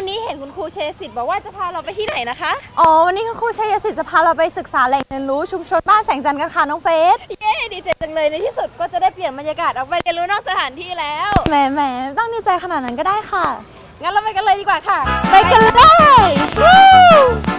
วันนี้เห็นคุณครูเชยสิทธิ์บอกว่าจะพาเราไปที่ไหนนะคะ อ๋อ วันนี้คุณครูชัยสิทธิ์จะพาเราไปศึกษาแหล่งเรียนรู้ชุมชนบ้านแสงจันทร์กันค่ะน้องเฟสเย้ดีใจจังเลยในที่สุดก็จะได้เปลี่ยนบรรยากาศออกไปเรียนรู้นอกสถานที่แล้ว แหมแหมไม่ต้องดีใจขนาดนั้นก็ได้ค่ะ งั้นเราไปกันเลยดีกว่าค่ะ ไปกันเลยวู้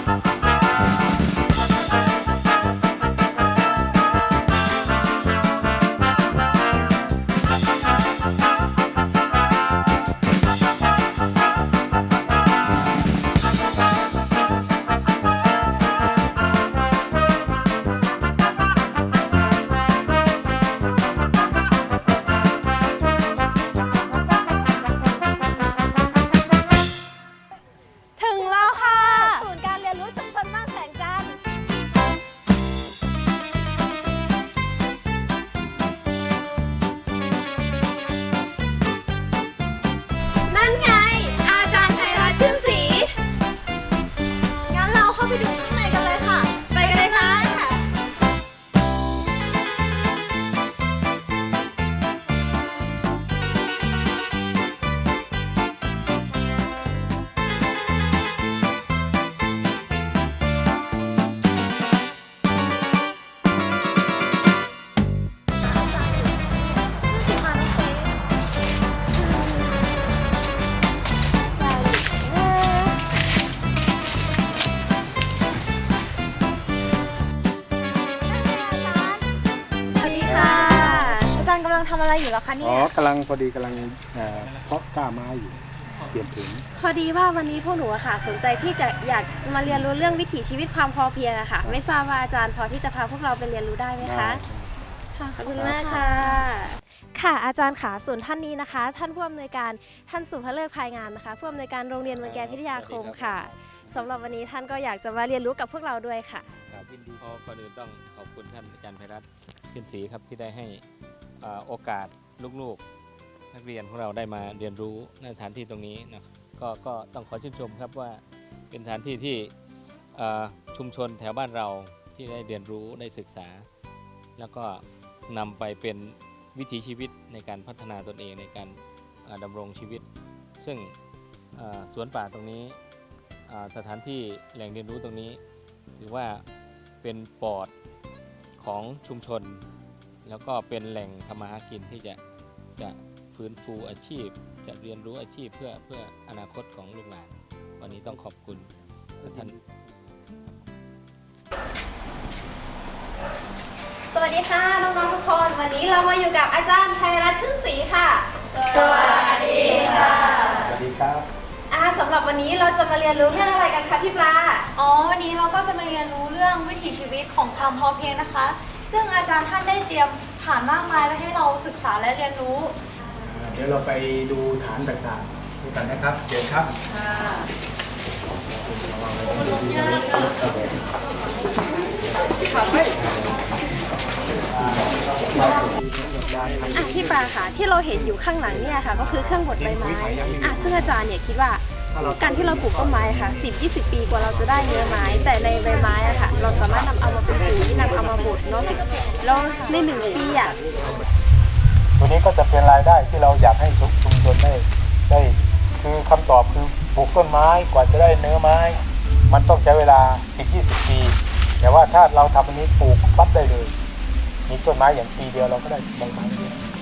อะไรอยู่แล้วคะอ๋เนี่อยกำลังพอดีกำลังเอ่อเพาะกล้าไม้อยู่เปลี่ยนถุงพอดีว่าวันนี้พวกหนูอะค่ะ สนใจที่จะอยากมาเรียนรู้เรื่องวิถีชีวิตความพอเพียงอะค่ะ ไม่ทราบว่าอาจารย์พอที่จะพาพวกเราไปเรียนรู้ได้ไหมคะขอบคุณมากค่ะ ค่ะอาจารย์ค่ะส่วนท่านนี้นะคะ ท่านผู้อำนวยการท่านสุภเลิศภายงานนะคะผู้อำนวยการโรงเรียนเมืองแกนพิทยาคมค่ะสำหรับวันนี้ท่านก็อยากจะมาเรียนรู้กับพวกเราด้วยค่ะ ครับยินดีพอก่อนอื่นต้องขอบคุณท่านอาจารย์ไพรัตน์ขึ้นศรีครับที่ได้ให้อ่า โอกาสลูกๆ นักเรียนของเราได้มาเรียนรู้ในสถานที่ตรงนี้นะก็ก็ต้องขอชื่นชมครับว่าเป็นสถานที่ที่ชุมชนแถวบ้านเราที่ได้เรียนรู้ได้ศึกษา แล้วก็นำไปเป็นวิถีชีวิตในการพัฒนาตนเองในการอ่าดำรงชีวิต ซึ่งสวนป่าตรงนี้สถานที่แหล่งเรียนรู้ตรงนี้ ถือว่าเป็นปอดของชุมชน แล้วก็เป็นแหล่งทำมาหากินที่จะจะฟื้นฟูอาชีพ จะเรียนรู้อาชีพเพื่อเพื่ออนาคตของลูกหลาน วันนี้ต้องขอบคุณท่าน สวัสดีค่ะน้องๆทุกคนวันนี้เรามาอยู่กับอาจารย์ไพรัตน์ชื่นศรีค่ะสวัสดีค่ะสวัสดีครับ อ่าสำหรับวันนี้เราจะมาเรียนรู้เรื่องอะไรกันคะพี่ปลา อ๋อ วันนี้เราก็จะมาเรียนรู้เรื่องวิถีชีวิตของความพอเพียงนะคะ ซึ่งอาจารย์ท่านได้เตรียมฐานมากมายไว้ให้เราศึกษาและเรียนรู้ เดี๋ยวเราไปดูฐานต่างๆด้วยกันนะครับเชิญครับอะพี่ปลาค่ะที่เราเห็นอยู่ข้างหลังเนี่ยค่ะ ก็คือเครื่องบดใบไม้อะซึ่งอาจารย์เนี่ยคิดว่า การที่เราปลูกต้นไม้ค่ะ 10-20 ปีกว่าเราจะได้เนื้อไม้ แต่ในใบไม้อะค่ะ เราสามารถนำเอามาเป็นปุ๋ยนำเอามาบดเนาะแล้วในหนึ่งปีอะตัวนี้ก็จะเป็นรายได้ที่เราอยากให้ทุกชุมชนได้ได้คือคำตอบคือปลูกต้นไม้กว่าจะได้เนื้อไม้ มันต้องใช้เวลา 10-20 ปี แต่ว่าถ้าเราทำอันนี้ปลูกปั๊บได้เลย มีต้นไม้อย่างปีเดียวเราก็ได้ใบไม้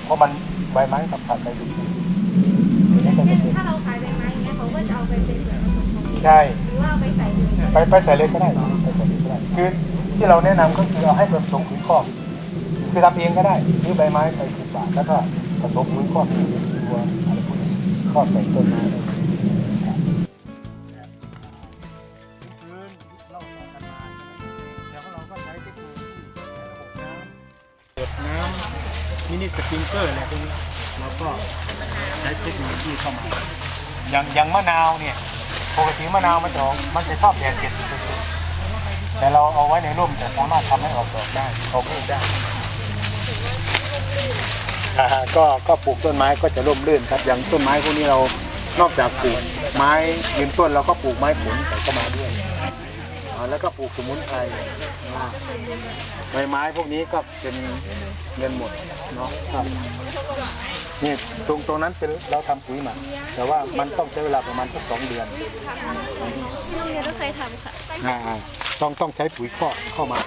เพราะมันใบไม้สัมผัสได้ดี เขาก็จะเอาไปเป็นเหมือนผสมของใช่ หรือว่าเอาไปใส่เลยไปไปใส่เลยก็ได้ไปใส่เลยก็ได้คือที่เราแนะนำก็คือเอาให้ผสมปุ๋ยคอกคือทำเองก็ได้ซื้อใบไม้ไปสิบบาทแล้วก็ผสมปุ๋ยคอกคือตัวอะไรพวกนี้คอกใส่ต้นไม้ได้น้ำมินิสปริงเกอร์อะไรพวกนี้เราก็ใช้เทคโนโลยีเข้ามา อย่างอย่างมะนาวเนี่ยปกติมะนาวมันจะออกมันจะชอบแดดเจ็ดแต่เราเอาไว้ในร่มแต่สามารถทำให้ออกดอกได้ออกลูกได้อ่าก็ก็ปลูกต้นไม้ก็จะร่มรื่นครับ อย่างต้นไม้พวกนี้เรานอกจากปลูกไม้ยืนต้นเราก็ปลูกไม้ผลใส่เข้ามาด้วยอ่าแล้วก็ปลูกสมุนไพรอ่าใบไม้พวกนี้ก็เป็นเงินหมดเนาะครับ นี่ตรงตรงนั้นเป็นเราทำปุ๋ยหมักแต่ว่ามันต้องใช้เวลาประมาณสักสองเดือนที่โรงเรียนก็เคยทำค่ะ อ่าต้องต้องใช้ปุ๋ยข้อเข้ามา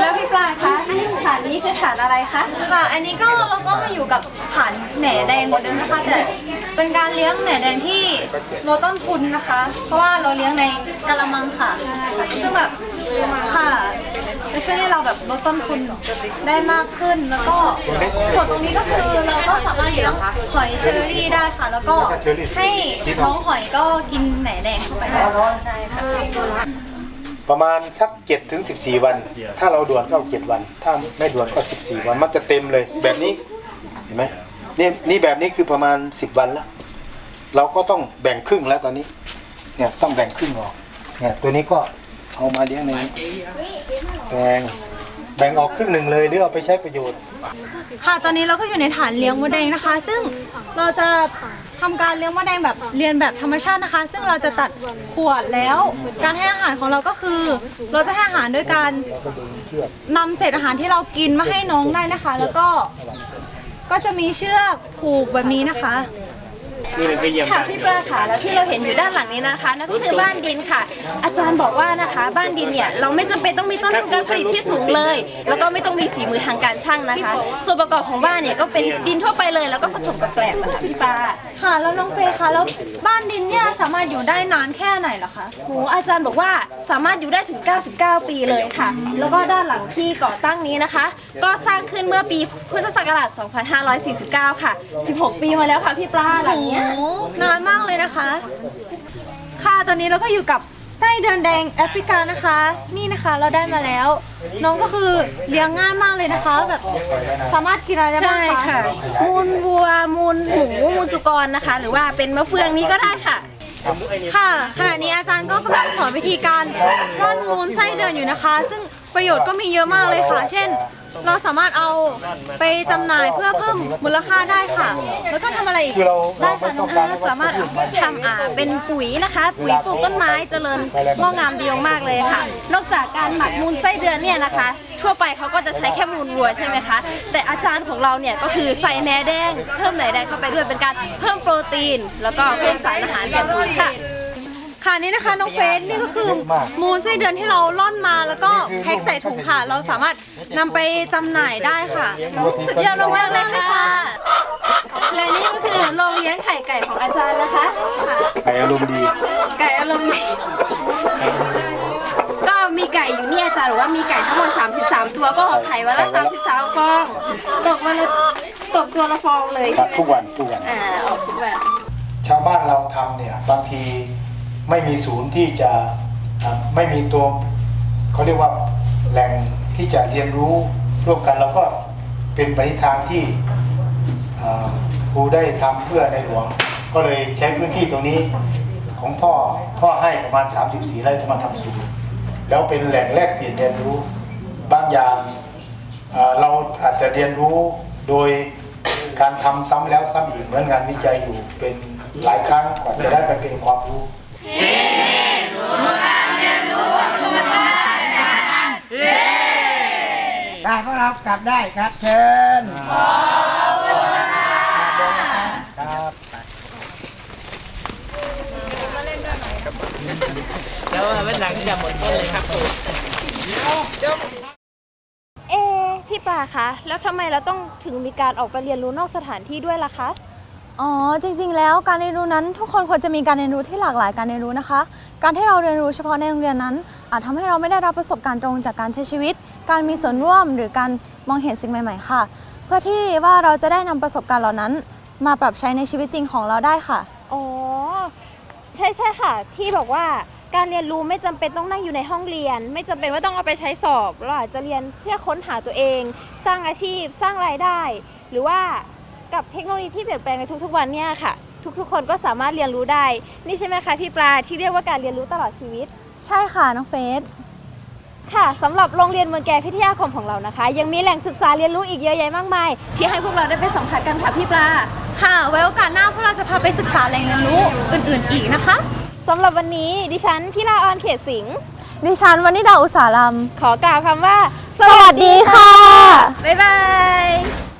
แล้วพี่ปลาคะอันนี้ ฐานอฐานอะไรคะ ค่ะ อันนี้ก็เราก็มาอยู่กับฐานแหน่แดงเหมือนเดิมนะคะ แต่เป็นการเลี้ยงแหน่แดงที่ลดต้นทุนนะคะ เพราะว่าเราเลี้ยงในกะละมังค่ะ ซึ่งแบบค่ะจะช่วยให้เราแบบลดต้นทุนได้มากขึ้นแล้วก็ส่วนตรงนี้ก็คือเราก็สามารถเลี้ยงหอยเชอรี่ได้ค่ะ แล้วก็ให้น้องหอยก็กินแหน่แดงเข้าไปได้ใช่ค่ะ ประมาณสักเจ็ดถึงสิบสี่วัน ถ้าเราด่วนก็เจ็ดวัน ถ้าไม่ด่วนก็สิบสี่วัน มันจะเต็มเลย แบบนี้เห็นไหมนี่นี่แบบนี้คือประมาณสิบวันแล้ว เราก็ต้องแบ่งครึ่งแล้วตอนนี้ เนี่ยต้องแบ่งครึ่งออก เนี่ยตัวนี้ก็เอามาเลี้ยงในแบ่งแบ่งออกครึ่งหนึ่งเลยหรือเอาไปใช้ประโยชน์ ค่ะตอนนี้เราก็อยู่ในฐานเลี้ยงมดแดงนะคะ ซึ่งเราจะ ทำการเลี้ยงมดแดงแบบเรียนแบบธรรมชาตินะคะ ซึ่งเราจะตัดขวดแล้ว การให้อาหารของเราก็คือ เราจะให้อาหารด้วยการเราเชือกนำเศษอาหารที่เรากินมาให้น้องได้นะคะ แล้วก็ก็จะมีเชือกผูกแบบนี้นะคะค่ะพี่ปลาค่ะแล้วที่เราเห็นอยู่ด้านหลังนี้นะคะนั่นก็คือบ้านดินค่ะ อาจารย์บอกว่านะคะ บ้านดินเนี่ยเราไม่จำเป็นต้องมีต้นทุนการผลิตที่สูงเลย แล้วก็ไม่ต้องมีฝีมือทางการช่างนะคะ ส่วนประกอบของบ้านเนี่ยก็เป็นดินทั่วไปเลย แล้วก็ผสมกับแกลบนะคะพี่ปลา ค่ะ แล้วน้องเฟย์คะแล้วบ้านดินเนี่ยสามารถอยู่ได้นานแค่ไหนเหรอคะ โหอาจารย์บอกว่าสามารถอยู่ได้ถึง 99 ปีเลยค่ะ แล้วก็ด้านหลังที่ก่อตั้งนี้นะคะ ก็สร้างขึ้นเมื่อปีพุทธศักราช 2549 ค่ะ 16 ปีมาแล้วค่ะพี่ปลาหลังเนี้ย โอ้นานมากเลยนะคะ ค่ะตอนนี้เราก็อยู่กับ ไส้เดือนแดงแอฟริกานะคะ นี่นะคะเราได้มาแล้ว น้องก็คือเลี้ยงง่ายมากเลยนะคะ แบบสามารถกินอะไรได้บ้าใช่งคะค่ะมูลวัวมูลหมูมูลสุกรนะคะ หรือว่าเป็นมะเฟืองนี้ก็ได้ค่ะ ค่ะขณะนี้อาจารย์ก็กำลังสอนวิธีการร่อนมูลไส้เดือนอยู่นะคะ ซึ่งประโยชน์ก็มีเยอะมากเลยค่ะ เช่น เราสามารถเอาไปจำหน่ายเพื่อเพิ่มมูลค่าได้ค่ะ แล้วก็ทำอะไรอีก คือเราได้เราไม่ค่ะต้น้อองงการอ่าสามารถทำอ่าเป็นปุ๋ยนะคะ ปุ๋ยปลูกต้นไม้เจริญงอกงามดีมากๆเลยค่ะ นอกจากการหมักมูลไส้เดือนเนี่ยนะคะ ทั่วไปเขาก็จะใช้แค่มูลวัวใช่ไหมคะ แต่อาจารย์ของเราเนี่ยก็คือใส่แหนแดง เพิ่มแหนแดงเข้าไปด้วยเป็นการเพิ่มโปรตีน แล้วก็เพิ่มสารอาหารอย่างอื่นค่ะ ค่ะนี่นะคะน้องเฟสนี่ก็คือมูลไส้เดือนที่เราล่อนมาแล้วก็แพ็คใส่ถุงค่ะ เราสามารถนำไปจำหน่ายได้ค่ะสุดยอดมากๆเลยค่ะ และนี่ก็คือโรงเลี้ยงไข่ไก่ของอาจารย์นะคะ ไก่อารมณ์ดี ไก่อารมณ์ดีก็มีไก่อยู่นี่อาจารย์บอกว่ามีไก่ทั้งหมด 33 ตัวก็ออกไข่วันละ 33 ฟอง ตกวันละตกตัวละฟองเลยครัใช่บไหมทุกวันทุกวัน อ่าออกทุกวัน ชาวบ้านเราทำเนี่ย บางที ไม่มีศูนย์ที่จะไม่มีตัวเขาเรียกว่าแหล่งที่จะเรียนรู้ร่วมกันเราก็เป็นปณิธานที่ครูได้ทำเพื่อในหลวง ก็เลยใช้พื้นที่ตรงนี้ของพ่อพ่อให้ประมาณ 34ไร่จะมาทำศูนย์แล้วเป็นแหล่งแลกเปลี่ยนเรียนรู้บางอย่างเราอาจจะเรียนรู้โดยการทำซ้ำแล้วซ้ำอีกเหมือนงานวิจัยอยู่เป็นหลายครั้งกว่าจะได้ไปเป็นความรู้ ได้พวกเรากลับได้ครับเชิญครับแล้วเป็นหลังจะหมดต้นเลยครับเอะพี่ปลาคะ แล้วทำไมเราต้องถึงมีการออกไปเรียนรู้นอกสถานที่ด้วยล่ะคะ อ๋อจริงๆ แล้วการเรียนรู้นั้นทุกคนควรจะมีการเรียนรู้ที่หลากหลายการเรียนรู้นะคะ การที่เราเรียนรู้เฉพาะในโรงเรียนนั้น อาจทำให้เราไม่ได้รับประสบการณ์ตรงจากการใช้ชีวิต การมีส่วนร่วมหรือการมองเห็นสิ่งใหม่ ๆ ค่ะ เพื่อที่ว่าเราจะได้นำประสบการณ์เหล่านั้น มาปรับใช้ในชีวิตจริงของเราได้ค่ะอ๋อใช่ใช่ค่ะ ที่บอกว่าการเรียนรู้ไม่จำเป็นต้องนั่งอยู่ในห้องเรียน ไม่จำเป็นว่าต้องเอาไปใช้สอบเราอาจจะเรียนเพื่อค้นหาตัวเอง สร้างอาชีพ สร้างรายได้ หรือว่า กับเทคโนโลยีที่เปลี่ยนแปลงในทุกๆวันเนี่ยค่ะ ทุกๆ คนก็สามารถเรียนรู้ได้ นี่ใช่ไหมคะพี่ปลาที่เรียกว่าการเรียนรู้ตลอดชีวิต ใช่ค่ะน้องเฟสค่ะสำหรับโรงเรียนเมืองแกพิทยาคมของเรานะคะ ยังมีแหล่งศึกษาเรียนรู้อีกเยอะแยะมากมาย ที่ให้พวกเราได้ไปสัมผัสกันค่ะพี่ปลาค่ะ ไว้โอกาสหน้าพวกเราจะพาไปศึกษาแหล่งเรียนรู้อื่นๆอีกนะคะสำหรับวันนี้ดิฉันพิลาออนเขตสิงห์ดิฉันวนิดาอุตสารัมขอกล่าวคำว่า สวัสดีค่ะ บ๊ายบาย